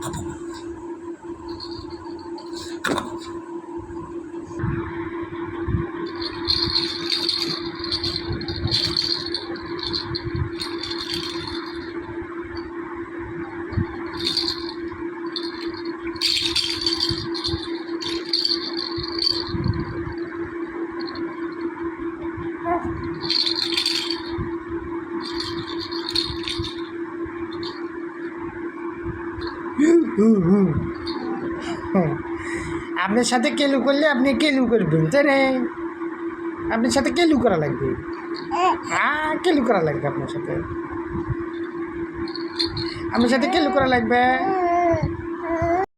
Papa. আপনার সাথে কেলু করলে আপনি কেলু করবেন তাই রে আপনার সাথে কেলু করা লাগবে। হ্যাঁ কেলু করা লাগবে আপনার সাথে। আপনার সাথে খেলু করা লাগবে।